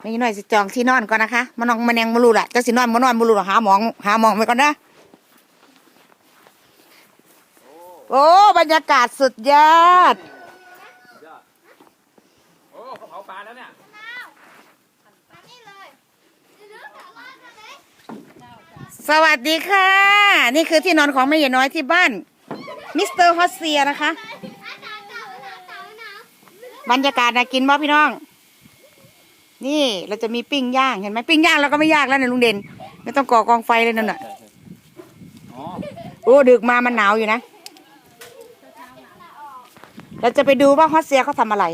ไม่น้อยสิจองที่นอนก่อนนะคะมานองมาแนงมารูล่ะจะสินอนมานอนมารูหรอหาหมองหาหมองไปก่อนนะโอ้บรรยากาศสุดยอดโอ้เขาเผาปลาแล้วเนี่ยสวัสดีค่ะ นี่คือที่นอนของแม่ใหญ่น้อยที่บ้านมิสเตอร์ฮอสเซียนะคะ บรรยากาศน่ากินบ่พี่น้อง นี่เราจะมีปิ้งย่างเห็นไหมปิ้งย่างเราก็ไม่ยากแล้วนะลุงเด่นไม่ต้องก่อกองไฟเลยนั่นน่ะอ๋อโอ้ดึกมามันหนาวอยู่นะ เราจะไปดูว่าฮอสเซียเขาทำอะไร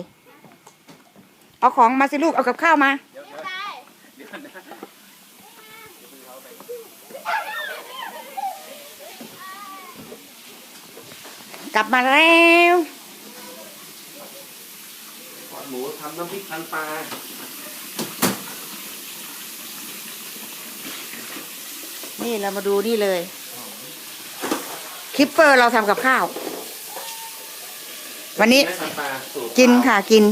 เอาของมาสิลูกเอากับข้าวมา กลับมาแล้วทอดหมูทำน้ำพริกพันปลา นี่เรามาดูนี่เลย คิปเปอร์เราทำกับข้าว วันนี้ ไม่พันปลาสูตรกินค่ะกิน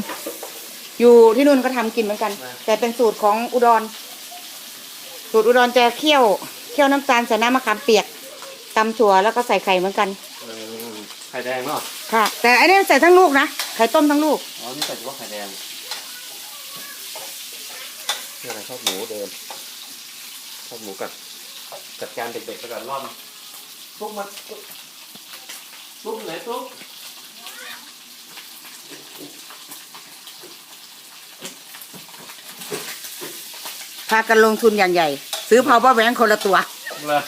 อยู่ที่นู่นก็ทำกินเหมือนกัน แต่เป็นสูตรของอุดร สูตรอุดรจะเคี่ยวเคี่ยวน้ำตาลใส่น้ำมะขามเปียกตำถั่วแล้วก็ใส่ไข่เหมือนกัน เออไข่แดงเนาะค่ะ แต่อันนี้ใส่ทั้งลูกนะไข่ต้มทั้งลูก อ๋อนี่ใส่เฉพาะไข่แดงนี่อะไรทอดหมูเดิมทอดหมูกัด จัดการเด็กๆไปก่อนร่อนทุกมาทุกทุกไหนทุกพากันลงทุนอย่างใหญ่ ซื้อ power bank คนละตัว เลย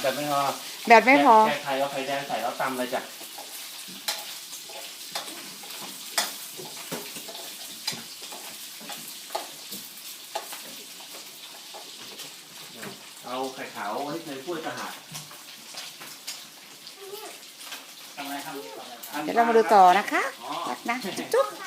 แบบไม่พอแบบไม่พอ แกะไข่เอาไข่แดงใส่แล้วตำเลยจ้ะ เอาไข่ขาวไว้ในถ้วยกระหาทำอะไรครับ เดี๋ยวเรามาดูต่อนะคะรักนะ จุ๊บ